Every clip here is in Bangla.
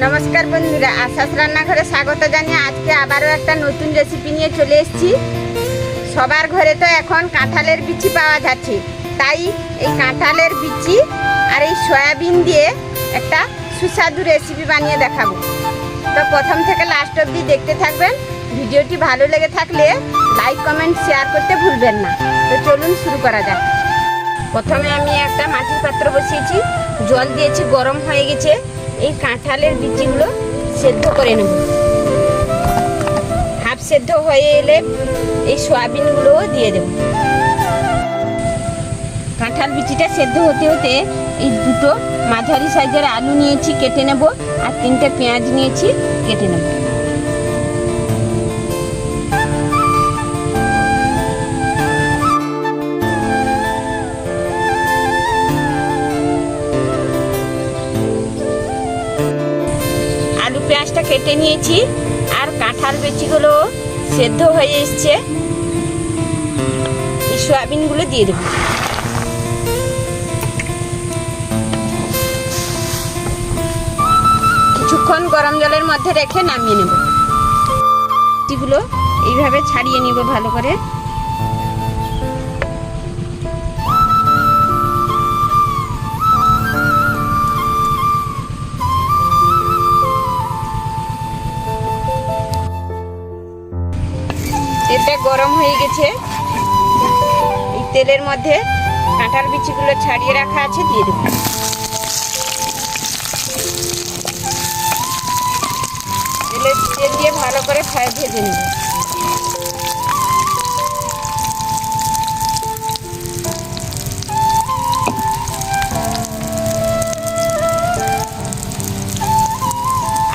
নমস্কার বন্ধুরা, আশাস রান্নাঘরে স্বাগত জানিয়ে আজকে আবারও একটা নতুন রেসিপি নিয়ে চলে এসেছি। সবার ঘরে তো এখন কাঁঠালের বিচি পাওয়া যাচ্ছে। তাই এই কাঁঠালের বিচি আর এই সয়াবিন দিয়ে একটা সুস্বাদু রেসিপি বানিয়ে দেখাবো। তো প্রথম থেকে লাস্ট অবধি দেখতে থাকবেন। ভিডিওটি ভালো লেগে থাকলে লাইক কমেন্ট শেয়ার করতে ভুলবেন না। তো চলুন শুরু করা যাক। প্রথমে আমি একটা মাটির পাত্র বসিয়েছি। জল দিয়েছি, গরম হয়ে গেছে। এই কাঁঠালের বিচিগুলো সেদ্ধ করে নেব। হাফ সেদ্ধ হয়ে এলে এই সয়াবিনগুলোও দিয়ে দেব। কাঁঠাল বিচিটা সেদ্ধ হতে হতে এই দুটো মাঝারি সাইজের আলু নিয়েছি, কেটে নেব, আর তিনটে পেঁয়াজ নিয়েছি, কেটে নেব। কেটে নিয়েছি আর কাঁঠাল বেচিগুলো সেদ্ধ হয়ে এসছে। এই সয়াবিনগুলো দিয়ে দেবো। কিছুক্ষণ গরম জলের মধ্যে রেখে নামিয়ে নেব। এইভাবে ছাড়িয়ে নিব ভালো করে। তেলটা গরম হয়ে গেছে। এই তেলের মধ্যে কাঁঠাল বিচিগুলো ছাড়িয়ে রাখা আছে, দিয়ে দেবো। তেলের তেল দিয়ে ভালো করে ভেজে নেব।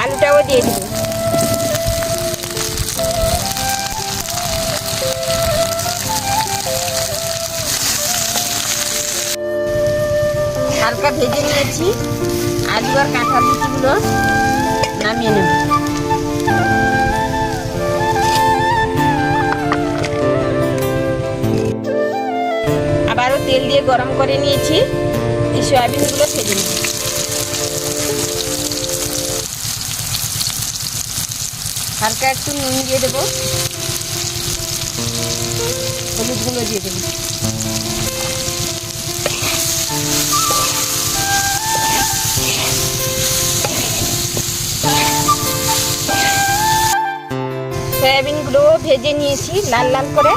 আলুটাও দিয়ে দেবো। হালকা ভেজে নিয়েছি। আলু আর কাঁঠাল বিচিগুলো নামিয়ে নেব। আবারও তেল দিয়ে গরম করে নিয়েছি। এই সয়াবিনগুলো ভেজে নেব। হালকা একটু নুন দিয়ে দেবো। হলুদগুলো দিয়ে দেবো। সয়াবিনগুলো ভেজে নিয়েছি, লাল লাল করে।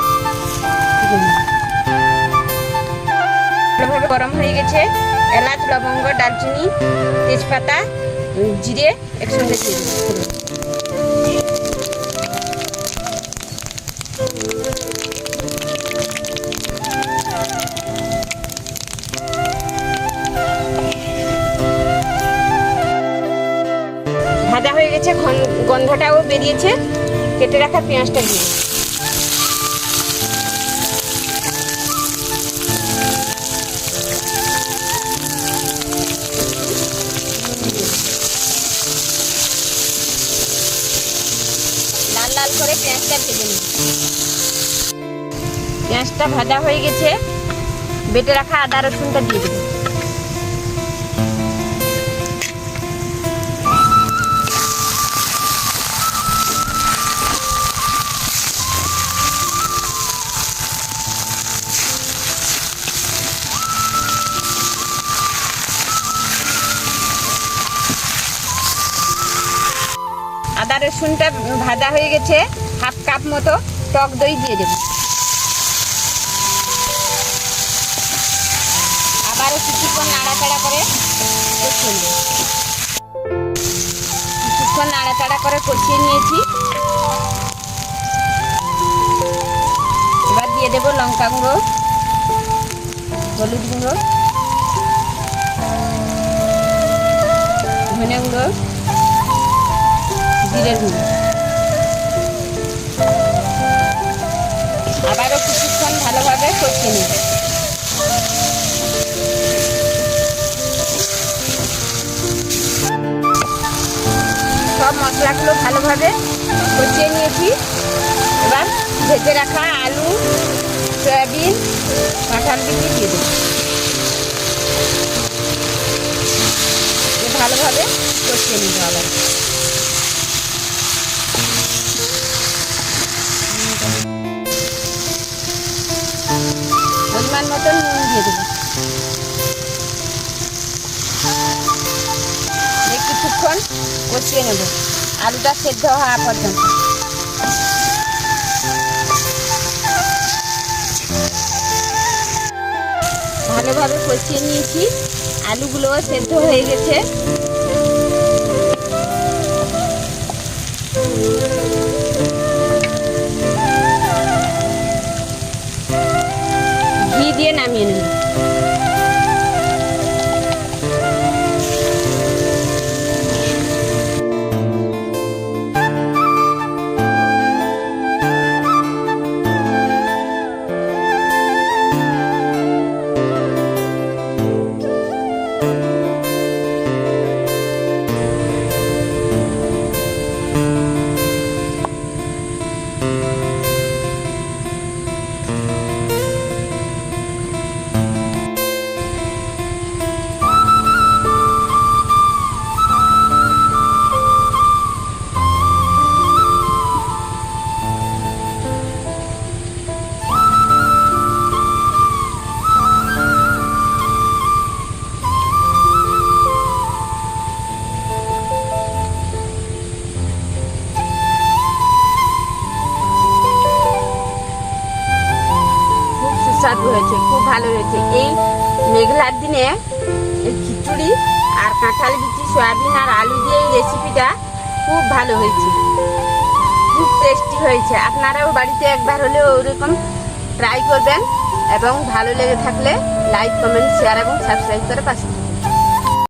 ভালোভাবে গরম হয়ে গেছে। এলাচ, লবঙ্গ, দারচিনি, তেজপাতা, জিরে একসঙ্গে ভাজা হয়ে গেছে গন্ধটাও বেরিয়েছে। কেটে রাখা পেঁয়াজটা দিয়ে দিই। লাল লাল করে পেঁয়াজটা ভেজে নিই পেঁয়াজটা ভাজা হয়ে গেছে, বেটে রাখা আদা রসুনটা দিয়ে দেবো আদা রসুনটা ভাজা হয়ে গেছে, হাফ কাপ মতো টক দই দিয়ে দেব। আবারও কিছুক্ষণ নাড়াচাড়া করে কষিয়ে নেব কিছুক্ষণ নাড়াচাড়া করে কষিয়ে নিয়েছি। এবার দিয়ে দেবো লঙ্কা গুঁড়ো, হলুদ গুঁড়ো, ধনে গুঁড়ো জিরের গুঁড়ো। আবারও কিছুক্ষণ ভালোভাবে কষিয়ে নেব। সব মশলাগুলো ভালোভাবে কষিয়ে নিয়েছি। এবার ভেজে রাখা আলু, সয়াবিন কাঁঠাল বিচি দিয়ে দেবো। ভালোভাবে কষিয়ে নিতে আবার দিয়ে দেবো। কিছুক্ষণ কষিয়ে নেব। আলুটা সেদ্ধ হওয়া পর্যন্ত। ভালোভাবে কষিয়ে নিয়েছি। আলুগুলোও সেদ্ধ হয়ে গেছে। দিয়ে নামিয়ে নেব। সুস্বাদু হয়েছে, খুব ভালো হয়েছে। এই মেঘলার দিনে খিচুড়ি আর কাঁঠাল বিচি, সয়াবিন আর আলু দিয়ে এই রেসিপিটা খুব ভালো হয়েছে। খুব টেস্টি হয়েছে। আপনারাও বাড়িতে একবার হলেও ওরকম ট্রাই করবেন এবং ভালো লেগে থাকলে লাইক কমেন্ট শেয়ার এবং সাবস্ক্রাইব করে পাশে।